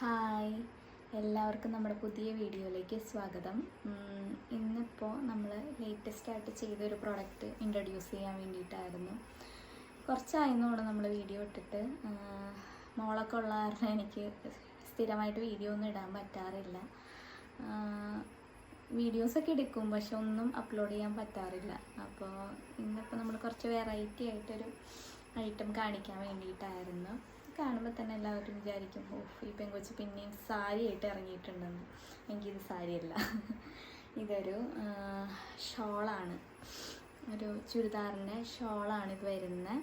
Hi. എല്ലാവർക്കും നമ്മുടെ പുതിയ വീഡിയോയിലേക്ക് സ്വാഗതം. ഇന്നിപ്പോൾ നമ്മൾ ലേറ്റസ്റ്റ് ആയിട്ട് ചെയ്തൊരു പ്രോഡക്റ്റ് ഇൻട്രൊഡ്യൂസ് ചെയ്യാൻ വേണ്ടിയിട്ടായിരുന്നു. കുറച്ചായിരുന്നോളൂ നമ്മൾ വീഡിയോ ഇട്ടിട്ട്. മോളൊക്കെ ഉള്ള കാരണം എനിക്ക് സ്ഥിരമായിട്ട് വീഡിയോ ഒന്നും ഇടാൻ പറ്റാറില്ല. വീഡിയോസൊക്കെ എടുക്കും പക്ഷെ ഒന്നും അപ്ലോഡ് ചെയ്യാൻ പറ്റാറില്ല. അപ്പോൾ ഇന്നിപ്പോൾ നമ്മൾ കുറച്ച് വെറൈറ്റി ആയിട്ടൊരു ഐറ്റം കാണിക്കാൻ വേണ്ടിയിട്ടായിരുന്നു. കാണുമ്പോൾ തന്നെ എല്ലാവരും വിചാരിക്കും ഓ ഈ പെങ്കൊച്ച് പിന്നെയും സാരി ആയിട്ട് ഇറങ്ങിയിട്ടുണ്ടെന്ന് എനിക്കിത് സാരിയല്ല. ഇതൊരു ഷോളാണ്. ഒരു ചുരിദാറിന്റെ ഷോളാണ് ഇത് വരുന്നത്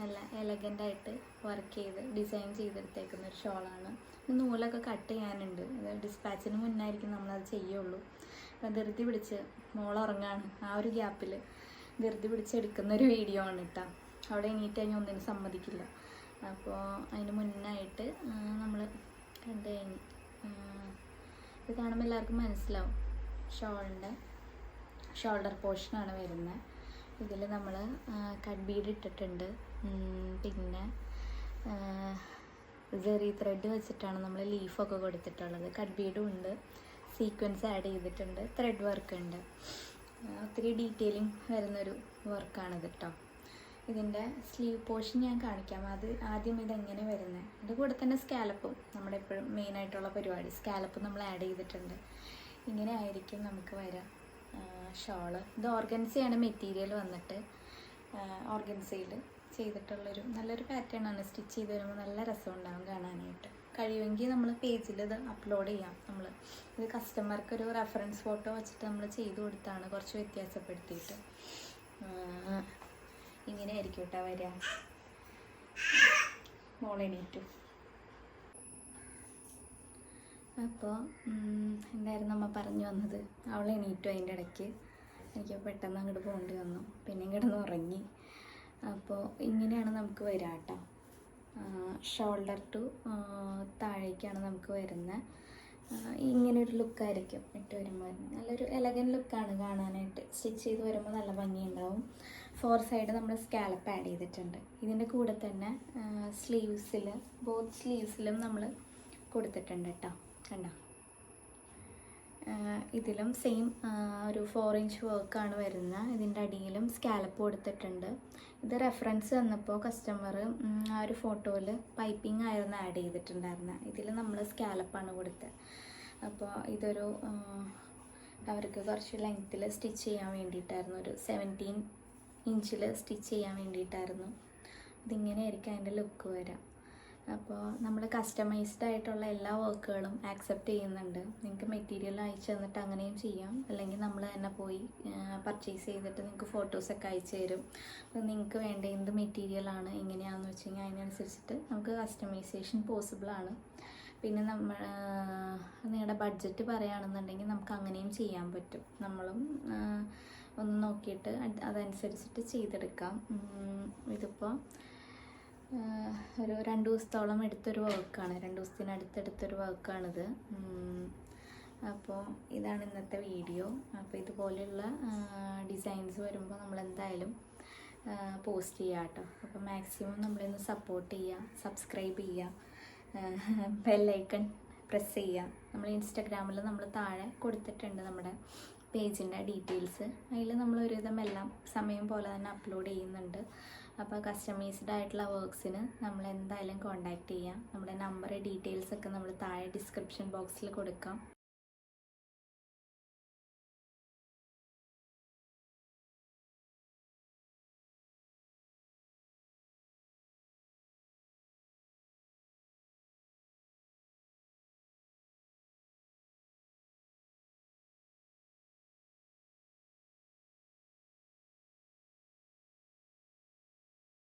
നല്ല എലഗന്റായിട്ട് വർക്ക് ചെയ്ത് ഡിസൈൻ ചെയ്തെടുത്തേക്കുന്ന ഒരു ഷോളാണ്. നൂലൊക്കെ കട്ട് ചെയ്യാനുണ്ട്. ഡിസ്പാച്ചിന് മുന്നായിരിക്കും നമ്മളത് ചെയ്യുള്ളൂ. അപ്പം ധൃതി പിടിച്ച് മോൾ ഉറങ്ങാണ്. ആ ഒരു ഗ്യാപ്പിൽ ധൃതി പിടിച്ചെടുക്കുന്ന ഒരു വീഡിയോ ആണ് കേട്ടോ അവിടെ എണീറ്റ് കഴിഞ്ഞാൽ ഒന്നിനും സമ്മതിക്കില്ല. അപ്പോൾ അതിന് മുന്നായിട്ട് നമ്മൾ കണ്ടു കഴിഞ്ഞ് ഇത് കാണുമ്പോൾ എല്ലാവർക്കും മനസ്സിലാവും. ഷോളിന്റെ ഷോൾഡർ പോർഷനാണ് വരുന്നത് ഇതിൽ നമ്മൾ കട്ട് ബീഡ് ഇട്ടിട്ടുണ്ട്. പിന്നെ ജെറി ത്രെഡ് വെച്ചിട്ടാണ് നമ്മൾ ലീഫൊക്കെ കൊടുത്തിട്ടുള്ളത്. കട്ട് ബീഡും ഉണ്ട്. സീക്വൻസ് ആഡ് ചെയ്തിട്ടുണ്ട്. ത്രെഡ് വർക്ക് ഉണ്ട്. ഒത്തിരി ഡീറ്റെയിലിംഗ് വരുന്നൊരു വർക്കാണിത് കേട്ടോ ഇതിന്റെ സ്ലീവ് പോർഷൻ ഞാൻ കാണിക്കാം. അത് ആദ്യം ഇതെങ്ങനെ വരുന്നത് അതിന്റെ കൂടെ തന്നെ സ്കാലപ്പും നമ്മുടെ എപ്പോഴും മെയിനായിട്ടുള്ള പരിപാടി. സ്കാലപ്പ് നമ്മൾ ആഡ് ചെയ്തിട്ടുണ്ട്. ഇങ്ങനെ ആയിരിക്കും നമുക്ക് വരാം ഷോൾ ഇത് ഓർഗൻസയാണ് മെറ്റീരിയൽ വന്നിട്ട് ഓർഗൻസയിൽ ചെയ്തിട്ടുള്ളൊരു നല്ലൊരു പാറ്റേൺ ആണ്. സ്റ്റിച്ച് ചെയ്ത് വരുമ്പോൾ നല്ല രസമുണ്ടാകും കാണാനായിട്ട്. കഴിയുമെങ്കിൽ നമ്മൾ പേജിൽ ഇത് അപ്ലോഡ് ചെയ്യാം. നമ്മൾ ഇത് കസ്റ്റമർക്ക് ഒരു റെഫറൻസ് ഫോട്ടോ വെച്ചിട്ട് നമ്മൾ ചെയ്തു കൊടുത്താണ് കുറച്ച് വ്യത്യാസപ്പെടുത്തിയിട്ട്. ഇങ്ങനെ ആയിരിക്കും കേട്ടോ വരിക മോളെണീറ്റു അപ്പോൾ എന്തായിരുന്നു അമ്മ പറഞ്ഞു വന്നത്? അവൾ എണീറ്റു അതിന്റെ ഇടയ്ക്ക്. എനിക്ക് പെട്ടെന്ന് അങ്ങോട്ട് പോകേണ്ടി വന്നു. പിന്നെ കിടന്ന് ഉറങ്ങി. അപ്പോൾ ഇങ്ങനെയാണ് നമുക്ക് വരിക കേട്ടോ. ഷോൾഡർ ടു താഴേക്കാണ് നമുക്ക് വരുന്നത്. ഇങ്ങനെ ഒരു ലുക്കായിരിക്കും ഇട്ട് വരുമ്പോൾ നല്ലൊരു എലഗൻ ലുക്കാണ് കാണാനായിട്ട്. സ്റ്റിച്ച് ചെയ്ത് വരുമ്പോൾ നല്ല ഭംഗിയുണ്ടാവും. ഫോർ സൈഡ് നമ്മൾ സ്കാലപ്പ് ആഡ് ചെയ്തിട്ടുണ്ട്. ഇതിന്റെ കൂടെ തന്നെ സ്ലീവ്സിൽ ബോത്ത് സ്ലീവ്സിലും നമ്മൾ കൊടുത്തിട്ടുണ്ട് കേട്ടോ. കണ്ടോ? ഇതിലും സെയിം ഒരു ഫോർ ഇഞ്ച് വർക്കാണ് വരുന്നത്. ഇതിന്റെ അടിയിലും സ്കാലപ്പ് കൊടുത്തിട്ടുണ്ട്. ഇത് റെഫറൻസ് വന്നപ്പോൾ കസ്റ്റമർ ആ ഒരു ഫോട്ടോയിൽ പൈപ്പിംഗ് ആയിരുന്നു ആഡ് ചെയ്തിട്ടുണ്ടായിരുന്നത്. ഇതിൽ നമ്മൾ സ്കാലപ്പാണ് കൊടുത്തത്. അപ്പോൾ ഇതൊരു അവർക്ക് കുറച്ച് ലെങ്ത്തിൽ സ്റ്റിച്ച് ചെയ്യാൻ വേണ്ടിയിട്ടായിരുന്നു. ഒരു സെവന്റീൻ ഇഞ്ചിൽ സ്റ്റിച്ച് ചെയ്യാൻ വേണ്ടിയിട്ടായിരുന്നു. ഇതിങ്ങനെയായിരിക്കും അതിന്റെ ലുക്ക് വരാം. അപ്പോൾ നമ്മൾ കസ്റ്റമൈസ്ഡ് ആയിട്ടുള്ള എല്ലാ വർക്കുകളും ആക്സെപ്റ്റ് ചെയ്യുന്നുണ്ട്. നിങ്ങൾക്ക് മെറ്റീരിയൽ അയച്ചു തന്നിട്ട് അങ്ങനെയും ചെയ്യാം. അല്ലെങ്കിൽ നമ്മൾ തന്നെ പോയി പർച്ചേസ് ചെയ്തിട്ട് നിങ്ങൾക്ക് ഫോട്ടോസൊക്കെ അയച്ചു തരും. അപ്പോൾ നിങ്ങൾക്ക് വേണ്ട എന്ത് മെറ്റീരിയലാണ് എങ്ങനെയാണെന്ന് വെച്ച് കഴിഞ്ഞാൽ അതിനനുസരിച്ചിട്ട് നമുക്ക് കസ്റ്റമൈസേഷൻ പോസിബിളാണ് പിന്നെ നമ്മൾ നിങ്ങളുടെ ബഡ്ജറ്റ് പറയുകയാണെന്നുണ്ടെങ്കിൽ നമുക്ക് അങ്ങനെയും ചെയ്യാൻ പറ്റും. നമ്മളും ഒന്ന് നോക്കിയിട്ട് അതനുസരിച്ചിട്ട് ചെയ്തെടുക്കാം. ഇതിപ്പോൾ ഒരു രണ്ട് ദിവസത്തോളം എടുത്തൊരു വർക്കാണ് രണ്ട് ദിവസത്തിനടുത്തെടുത്തൊരു വർക്കാണിത് അപ്പോൾ ഇതാണ് ഇന്നത്തെ വീഡിയോ അപ്പോൾ ഇതുപോലെയുള്ള ഡിസൈൻസ് വരുമ്പോൾ നമ്മൾ എന്തായാലും പോസ്റ്റ് ചെയ്യാം കേട്ടോ അപ്പോൾ മാക്സിമം നമ്മളിന്ന് സപ്പോർട്ട് ചെയ്യുക സബ്സ്ക്രൈബ് ചെയ്യുക ബെല്ലൈക്കൺ പ്രസ് ചെയ്യുക നമ്മൾ ഇൻസ്റ്റാഗ്രാമിൽ നമ്മൾ താഴെ കൊടുത്തിട്ടുണ്ട് നമ്മുടെ പേജിന്റെ ഡീറ്റെയിൽസ്. അതിൽ നമ്മൾ ഒരുവിധം എല്ലാം സമയം പോലെ തന്നെ അപ്ലോഡ് ചെയ്യുന്നുണ്ട്. അപ്പോൾ കസ്റ്റമൈസ്ഡ് ആയിട്ടുള്ള വർക്ക്സിന് നമ്മൾ എന്തായാലും കോൺടാക്റ്റ് ചെയ്യാം. നമ്മുടെ നമ്പർ ഡീറ്റെയിൽസ് ഒക്കെ നമ്മൾ താഴെ ഡിസ്ക്രിപ്ഷൻ ബോക്സിൽ കൊടുക്കാം.